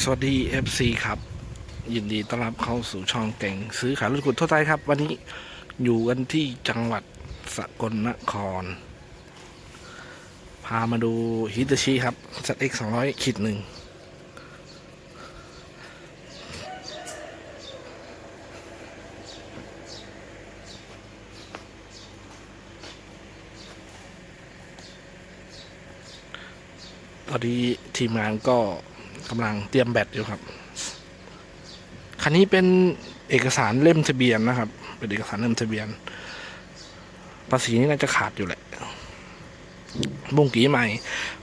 สวัสดี FC ครับ ยินดีต้อนรับเข้าสู่ช่องเก่งซื้อขายรถกุดทั่วไทยครับ วันนี้อยู่กันที่จังหวัดสกลนคร พามาดูฮิตาชิครับ ZX 200ขีดหนึ่งตอนนี้ทีมงานก็ กำลังเตรียมแบตอยู่ครับ คันนี้เป็นเอกสารเล่มทะเบียนนะครับ เป็นเอกสารเล่มทะเบียน ภาษีนี่น่าจะขาดอยู่แหละบุ้งกีใหม่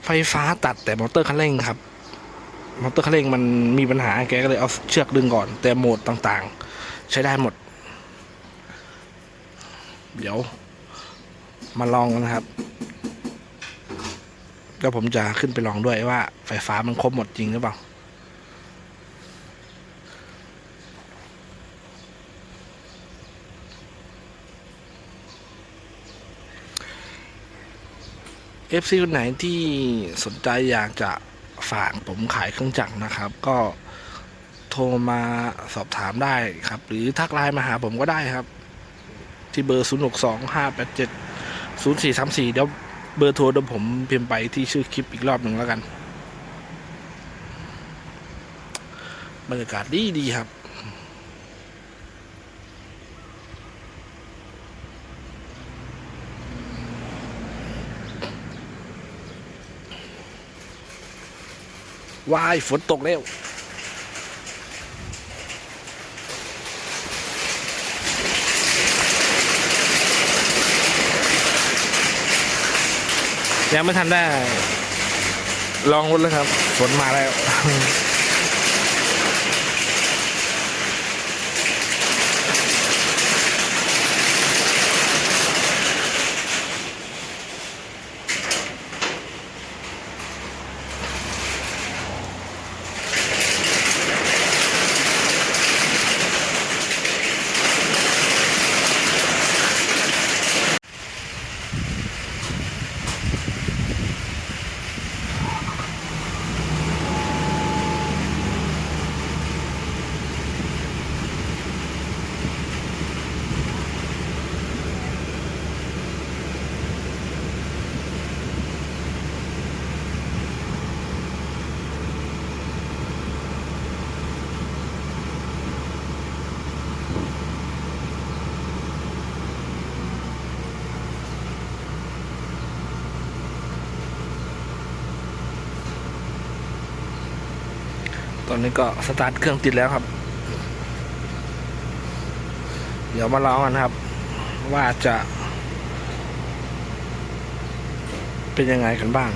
ไฟฟ้าตัดแต่มอเตอร์คันเร่งครับ มอเตอร์คันเร่งมันมีปัญหาแกก็เลยเอาเชือกดึงก่อน แต่โหมดต่างๆ ใช้ได้หมด เดี๋ยว มาลองกันนะครับ แล้วผมจะขึ้นไปลองด้วยว่า ไฟฟ้ามันครบหมดจริงหรือเปล่าเอฟซีคนไหนที่สนใจอยากจะฝากผมขายเครื่องจักรนะครับ ก็โทรมาสอบถามได้ครับ หรือทักไลน์มาหาผมก็ได้ครับ ที่เบอร์ 0 6 2 5 8 7 0 4 3 4 เดี๋ยว เบอร์โทรเดี๋ยวผมพิมพ์ไปที่ชื่อคลิปอีกรอบหนึ่งแล้วกัน บรรยากาศดีดีครับวายฝนตกแล้ว ยังไม่ทันได้ ลองรถเลยครับฝนมาแล้ว อนนี้ก็สตาร์ทเครื่องติดแล้วครับ เดี๋ยวมาลองกันครับ ว่าจะ เป็นยังไงกันบ้าง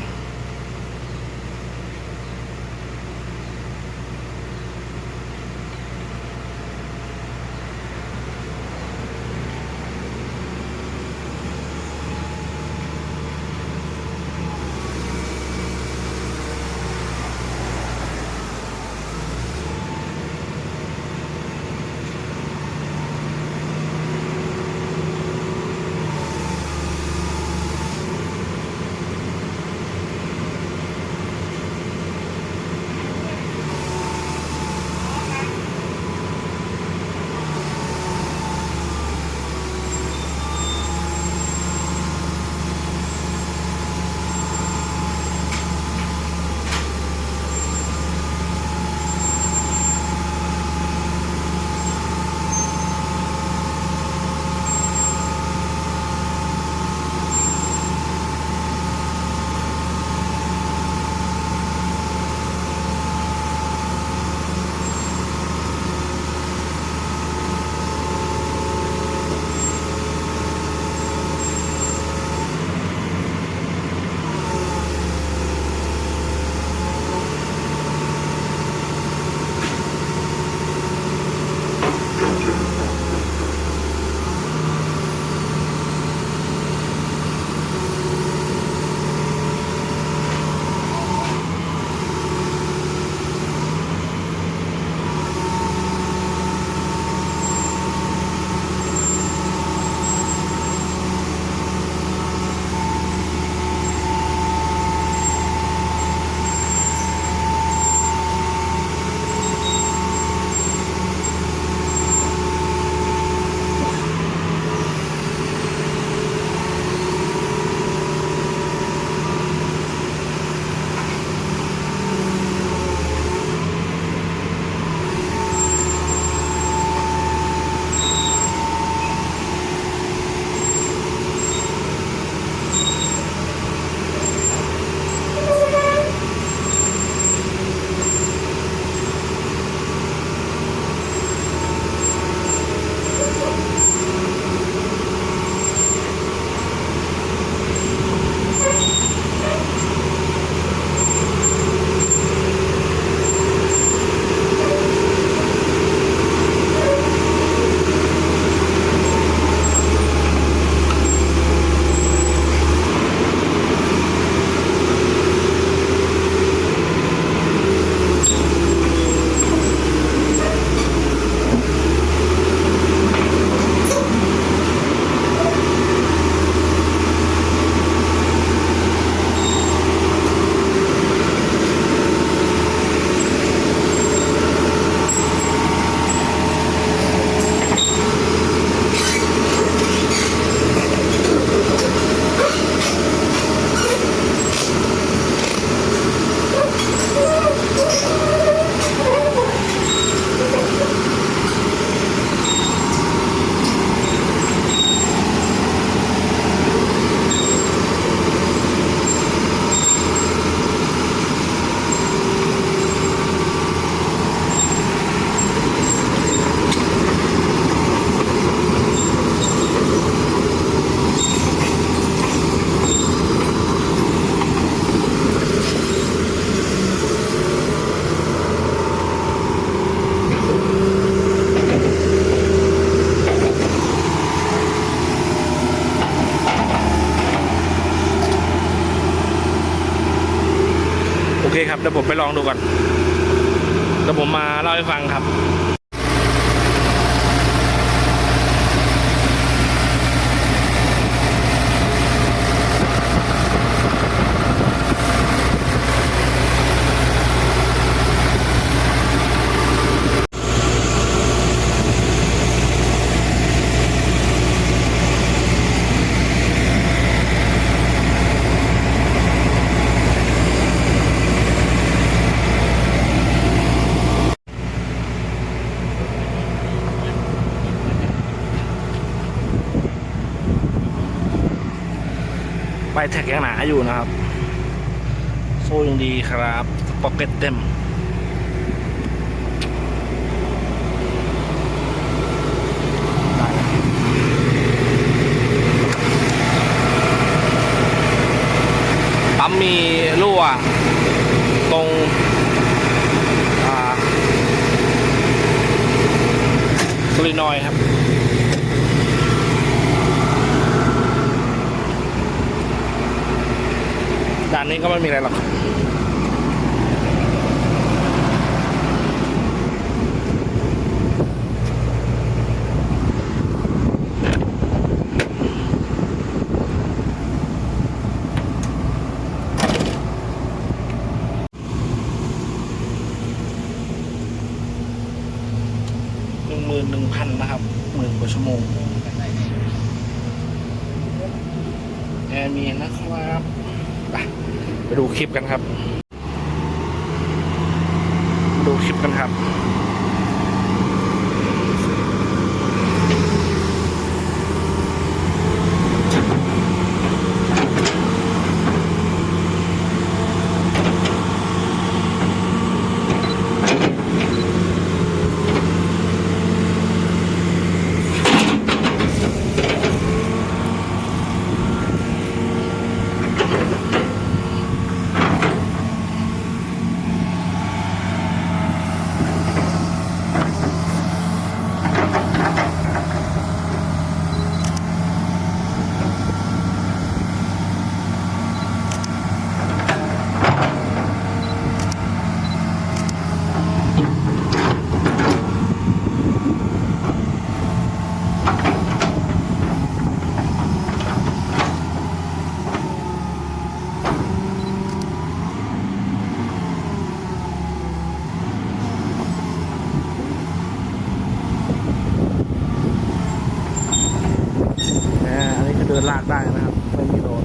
ครับเดี๋ยวผมไปลองดูก่อนเดี๋ยวผมมาเล่าให้ฟังครับ แท็กยังหนาอยู่นะครับ โซ่ยังดีครับพ็อกเก็ตเต็มปั๊มมีรั่วตรงอ่าโซลินอยครับ ด่านนี้ก็ไม่มีอะไรหรอกหนึ่งหมื่นหนึ่งพันนะครับหมื่นกว่าชั่วโมงแอร์มีนะครับ ไปดูคลิปกันครับ ดูคลิปกันครับ ดินลากได้นะครับ ไม่มีโดน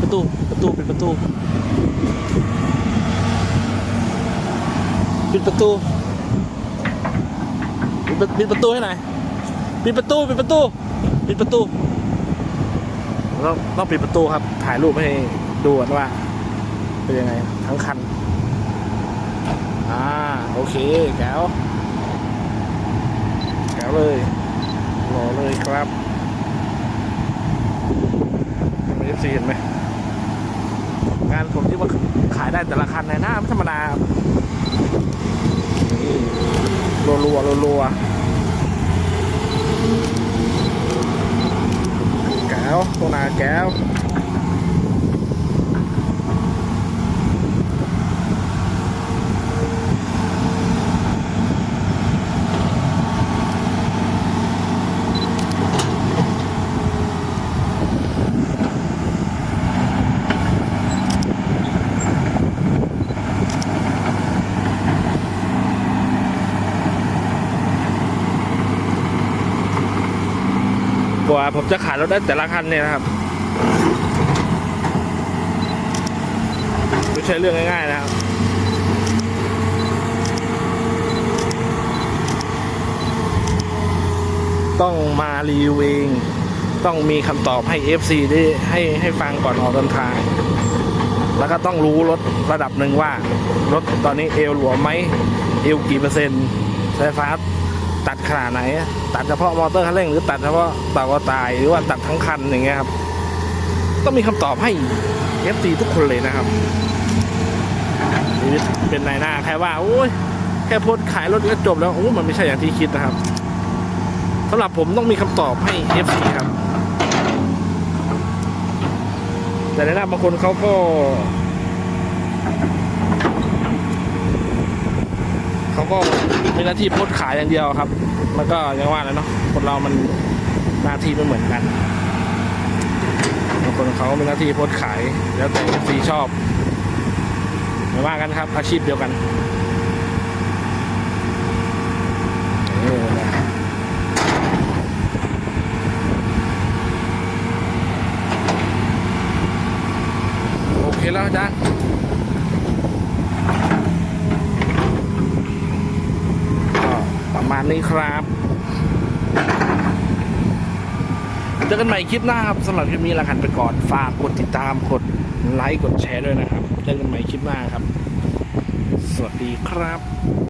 ประตูประตูปิดประตูปิดประตู ปิดประตูให้หน่อยปิดประตูปิดประตูปิดประตูต้องต้องปิดประตูครับ ถ่ายรูปให้ดูว่า เป็นยังไง ทั้งคัน อ่า โอเคแก้วแก้วเลยรอเลยครับเอฟซีเห็นไหมงานผมที่ว่าขายได้แต่ละคันในหน้าไม่ธรรมดาครับนี่ รัวรัวรัวแก้วตัวหนาแก้ว กว่าผมจะขายรถได้แต่ละคันเนี่ยนะครับไม่ใช่เรื่องง่ายๆนะครับต้องมารีวิวเอง ต้องมีคำตอบให้ FC ได้ให้ให้ฟังก่อนออกเดินทาง แล้วก็ต้องรู้รถระดับหนึ่งว่า รถตอนนี้เอวหลวมไหม เอวกี่เปอร์เซ็นต์ไฟฟ้า ตัดขนาดไหน ตัดเฉพาะมอเตอร์คันเร่งหรือตัดเฉพาะเต่ากระต่ายหรือว่าตัดทั้งคันอย่างเงี้ยครับต้องมีคำตอบให้ FC ทุกคนเลยนะครับนี่เป็นนายหน้าใครว่าโอ้ยแค่โพสต์ขายรถก็จบแล้วโอ้มันไม่ใช่อย่างที่คิดนะครับสำหรับผมต้องมีคำตอบให้ FC ครับ แต่ในหน้าบางคนเขาก็ เขาก็มีหน้าที่โพสขายอย่างเดียวครับ มันก็ยังว่าแล้วเนาะคนเรามันหน้าที่ไม่เหมือนกันบางคนเขามีหน้าที่โพสขาย แล้วแต่ซีชอบไม่ว่ากันครับ อาชีพเดียวกันโอเคแล้วอาจารย์ ก็ประมาณ นี้ครับเจอกันใหม่คลิปหน้าครับสำหรับคลิปนี้ลากันไปก่อนฝากกดติดตามกดไลค์กดแชร์ด้วยนะครับเจอกันใหม่คลิปหน้าครับ สวัสดีครับ